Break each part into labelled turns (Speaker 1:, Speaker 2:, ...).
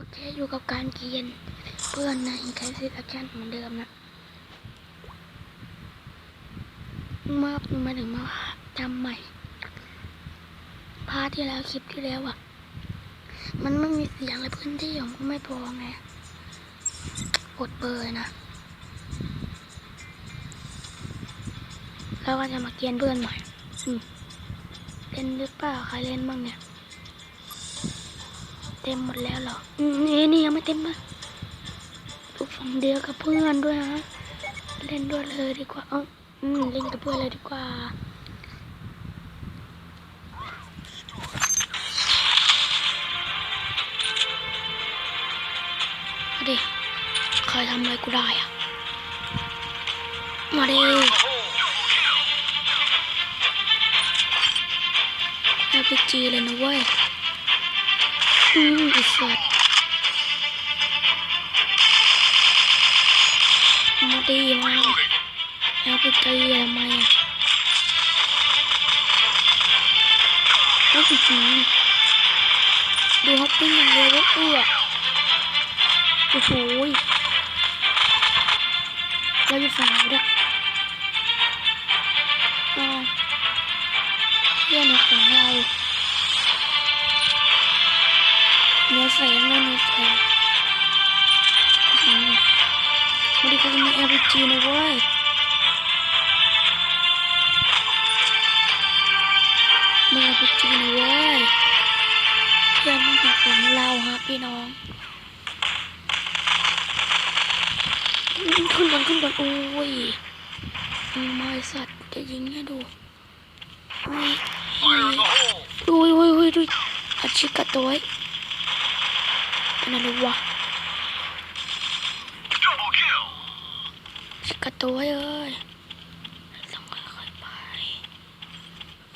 Speaker 1: โอเคอยู่กับการเกียนเพื่อนในแคสซิสแอคชั่นเหมือนเดิมนะเมื่อมาถึงมาจำใหม่ พาที่แล้วคลิปที่แล้วอะมันไม่มีเสียงเลยพื้นที่ผมก็ไม่พอไงกดเบอร์นะ แล้วก็จะมาเกียนเพื่อนใหม่เล่นหรือเปล่าใครเล่นบ้างเนี่ย ต็มหมดแล้วเหรอนี่นี่ยังไม่เต็มเลยดูฝั่งเดียวกับเพื่อนด้วยฮะ เล่นด้วยเลยดีกว่า เอออืมเล่นกับเพื่อนเลยดีกว่าดิใครทำอะไรกูได้อะมาดิเอพีจีเลยนะเว้ย อืมไอ้สัตว์มาดีมาแล้วไปตีทำไมอะแล้วจริงๆดูฮอปปิ้งอย่างเดียวก็เอื้อโอ้โหยเราอยู่ฝั่งไหนด้วยอ๋อเพื่อนในฝั่งเราเนื้อแสงเลย เนื้อแสงอืมไม่ได้ก็มี RPG นะเว้ยมี RPG นะเว้ยเพื่อนมาหักของเราฮะพี่น้องขึ้นก่อนขึ้นก่อนโอ้ยอืมไอสัตว์จะยิงให้ดูอุ้ยอุ้ยอุ้ยอุ้ยอุ้ยดูอัดชิกกระตัวไว้ เป็นอะไรวะชิกาตัวเอ้ยต้องค่อยๆไป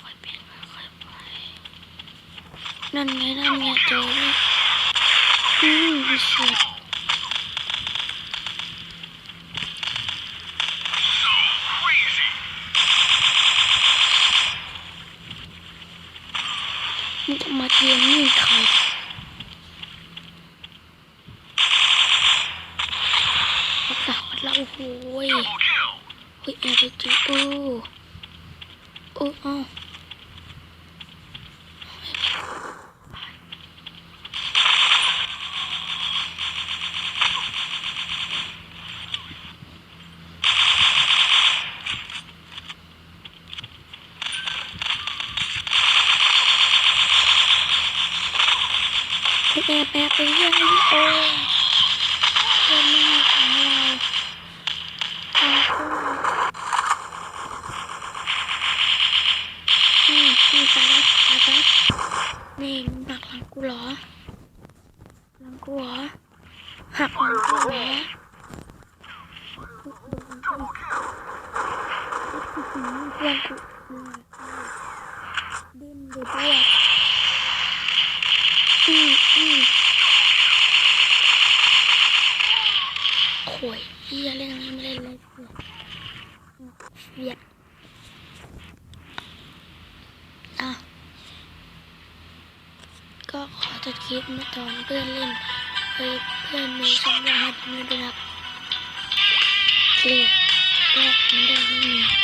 Speaker 1: ค่อยเป็นค่อยๆไปนั่นไงนั่นไงเจอแล้วอืมวิเศษมึงจะมาเทียนนี่ใคร รักษาวัดเราโอ้โหยเฮ้ยเอไปจีโอ้โอ้อ้าวยแอบแอบไปเยี่ยมเลยโอ้ยเพื่อนไม่ให้ของเรา อืมอื มตายแล้วตายแล้วนี่มึงหักหลังกูเหรอหลังกูเหรอหักหลังกูเหรอเพื่อนกูดิ้นดิด้วยอืมอืมโข่ยเฮียเล่นอะไรไม่เล่นเลยเวียดอะ ก็ขอ ตัดคลิปมาตอนเพื่อนเล่นเพื่อนมีช่องว่างให้ผมด้รับคลิปก็มันได้ไม่มี